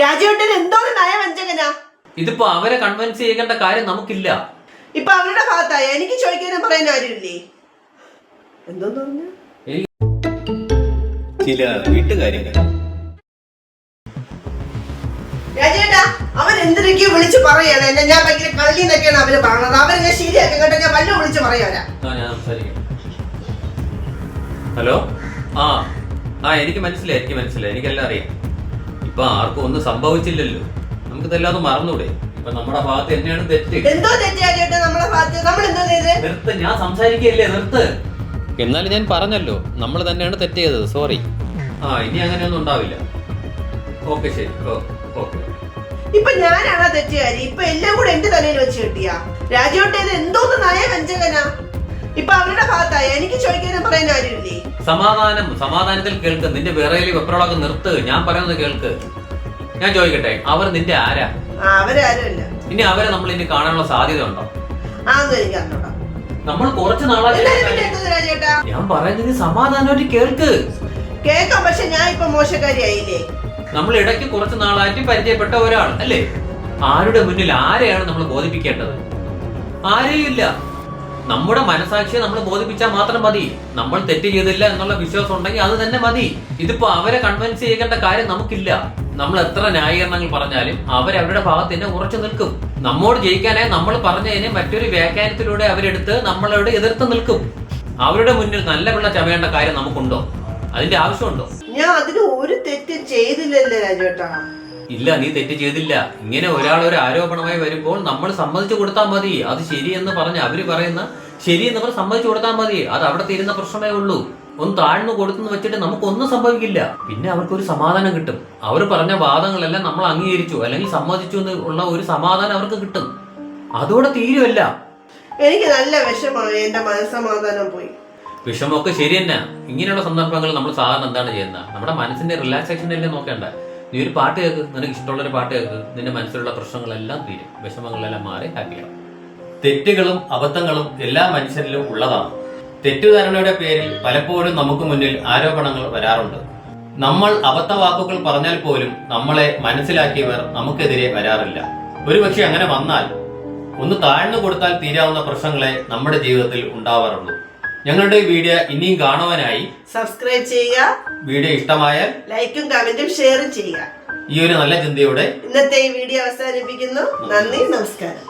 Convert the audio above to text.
രാജുവേട്ടൻ ഒരു നയവഞ്ചകനാ ഇതിപ്പോ അവരെ കൺവിൻസ് ചെയ്യേണ്ട കാര്യം നമുക്കില്ല. ഇപ്പൊ അവരുടെ ഭാഗത്തായ എനിക്ക് ചോദിക്കാനും പറയാൻ ആരുമില്ലേ? എന്തോന്ന് പറഞ്ഞു? ചില വീട്ടുകാര്യങ്ങൾ. രാജേട്ടാ അവൻ എന്തിനൊക്കെയോ വിളിച്ച് പറയാണ്. എന്നെ ഞാൻ ഭയങ്കര കള്ളി എന്നൊക്കെയാണ് അവർ പറഞ്ഞത്. അവരെ ഞാൻ ശരിയാക്കി കേട്ടോ. ഞാൻ വല്ലതും വിളിച്ച് പറയാനാ ഞാൻ സംസാരിക്കാം. ഹലോ? ആ ആ എനിക്ക് മനസ്സിലായി എനിക്ക് മനസ്സിലായി. എനിക്കെല്ലാം അറിയാം. ഇപ്പൊ ആർക്കും ഒന്നും സംഭവിച്ചില്ലല്ലോ. നമുക്കിതെല്ലാം ഇതെല്ലാം മറന്നൂടെ? ഇപ്പൊ നമ്മുടെ ഭാഗത്ത് തന്നെയാണ് തെറ്റ്. എന്തോ ഭാഗത്ത്? നമ്മൾ എന്തോ ചെയ്ത്? നിർത്ത് ഞാൻ സംസാരിക്കല്ലേ നിർത്ത്. എന്നാലും ഞാൻ പറഞ്ഞല്ലോ നമ്മൾ തന്നെയാണ് തെറ്റ് ചെയ്തത് സോറി ആ ഇനി അങ്ങനെയൊന്നും ഉണ്ടാവില്ല. ഓക്കെ ശരി. ഓക്കെ. ഇപ്പൊ ഞാനാണ് തെറ്റുകാരി ഇപ്പൊ എല്ലാം കൂടെ എന്റെ തലയിൽ വെച്ച് കിട്ടിയ? രാജോട്ടേത് എന്തോന്ന് നയ നയവഞ്ചകനാ? ഇപ്പൊ അവരുടെ ഭാഗത്തായി. എനിക്ക് ചോദിക്കാനും പറയാൻ ആരുമില്ലേ സമാധാനം സമാധാനത്തിൽ കേൾക്ക്. നിന്റെ വിറയിൽ വെപ്രളൊക്കെ നിർത്ത്. ഞാൻ പറയുന്നത് കേൾക്ക്. ഞാൻ ചോദിക്കട്ടെ അവർ നിന്റെ ആരാ? അവരാരുമല്ല ഇനി അവരെ നമ്മൾ ഇനി കാണാനുള്ള സാധ്യത ഉണ്ടോ? ആന്ന് എനിക്ക് അറിഞ്ഞൂടാ. നമ്മൾ കുറച്ച് നാളായി ഞാൻ പറയുന്നത് സമാധാനമായിട്ട് കേൾക്ക്. കേൾക്കാം പക്ഷെ ഞാൻ ഇപ്പൊ മോശക്കാരിയായില്ലേ? നമ്മൾ ഇടയ്ക്ക് കുറച്ച് നാളായിട്ട് പരിചയപ്പെട്ട ഒരാൾ അല്ലേ? ആരുടെ മുന്നിൽ ആരെയാണ് നമ്മൾ ബോധിപ്പിക്കേണ്ടത്? ആരെയും ഇല്ല. നമ്മുടെ മനസാക്ഷിയെ നമ്മൾ ബോധിപ്പിച്ചാൽ മാത്രം മതി. നമ്മൾ തെറ്റ് ചെയ്തില്ല എന്നുള്ള വിശ്വാസം ഉണ്ടെങ്കിൽ അത് തന്നെ മതി. ഇതിപ്പോ അവരെ കൺവിൻസ് ചെയ്യേണ്ട കാര്യം നമുക്കില്ല. നമ്മൾ എത്ര ന്യായീകരണങ്ങൾ പറഞ്ഞാലും അവരവരുടെ ഭാഗത്ത് തന്നെ ഉറച്ചു നിൽക്കും. നമ്മോട് ജയിക്കാനായി നമ്മൾ പറഞ്ഞതിനെ മറ്റൊരു വ്യാഖ്യാനത്തിലൂടെ അവരെടുത്ത് നമ്മളോട് എതിർത്ത് നിൽക്കും. അവരുടെ മുന്നിൽ നല്ല വെള്ളം ചമയേണ്ട കാര്യം നമുക്കുണ്ടോ? അതിന്റെ ആവശ്യമുണ്ടോ? ഞാൻ അതിന് ഒരു തെറ്റും ചെയ്തില്ലല്ലേ രാജേട്ടാ. ഇല്ല നീ തെറ്റ് ചെയ്തില്ല. ഇങ്ങനെ ഒരാൾ ഒരു ആരോപണമായി വരുമ്പോൾ നമ്മൾ സമ്മതിച്ചു കൊടുത്താൽ മതി. അത് ശരിയെന്ന് പറഞ്ഞ് അവർ പറയുന്ന ശരി എന്ന് പറഞ്ഞ് സമ്മതിച്ചു കൊടുത്താൽ മതി. അത് അവിടെ തീരുന്ന പ്രശ്നമേ ഉള്ളൂ. ഒന്ന് താഴ്ന്നു കൊടുത്തെന്ന് വെച്ചിട്ട് നമുക്കൊന്നും സംഭവിക്കില്ല. പിന്നെ അവർക്കൊരു സമാധാനം കിട്ടും. അവർ പറഞ്ഞ വാദങ്ങളെല്ലാം നമ്മൾ അംഗീകരിച്ചു. അല്ലെങ്കിൽ സമ്മതിച്ചു എന്ന് ഉള്ള ഒരു സമാധാനം അവർക്ക് കിട്ടും. അതോടെ തീരുമല്ല എനിക്ക് നല്ല വിഷമാണ് എന്റെ മനസ്സമാധാനം പോയി. വിഷമമൊക്കെ ശരി തന്നെ. ഇങ്ങനെയുള്ള സന്ദർഭങ്ങളിൽ നമ്മൾ സാധാരണ എന്താണ് ചെയ്യുന്നത്? നമ്മുടെ മനസ്സിന്റെ റിലാക്സേഷൻ അല്ലേ നോക്കേണ്ട നീ ഒരു പാട്ട് കേൾക്ക് നിനക്ക് ഇഷ്ടമുള്ളൊരു പാട്ട് കേൾക്ക് നിന്റെ മനസ്സിലുള്ള പ്രശ്നങ്ങളെല്ലാം തീരും. വിഷമങ്ങളെല്ലാം മാറി ഹാപ്പിയാവും തെറ്റുകളും അബദ്ധങ്ങളും എല്ലാ മനുഷ്യരിലും ഉള്ളതാണ്. തെറ്റുധാരണയുടെ പേരിൽ പലപ്പോഴും നമുക്ക് മുന്നിൽ ആരോപണങ്ങൾ വരാറുണ്ട്. നമ്മൾ അബദ്ധ വാക്കുകൾ പറഞ്ഞാൽ പോലും നമ്മളെ മനസ്സിലാക്കിയവർ നമുക്കെതിരെ വരാറില്ല. ഒരുപക്ഷെ അങ്ങനെ വന്നാൽ ഒന്ന് താഴ്ന്നു കൊടുത്താൽ തീരാവുന്ന പ്രശ്നങ്ങളെ നമ്മുടെ ജീവിതത്തിൽ ഉണ്ടാവാറുള്ളൂ. ഞങ്ങളുടെ വീഡിയോ ഇനിയും കാണുവാനായി സബ്സ്ക്രൈബ് ചെയ്യുക വീഡിയോ ഇഷ്ടമായാൽ ലൈക്കും കമന്റും ഷെയറും ചെയ്യുക. ഈ ഒരു നല്ല ചിന്തയോടെ ഇന്നത്തെ ഈ വീഡിയോ അവസാനിപ്പിക്കുന്നു. നന്ദി നമസ്കാരം.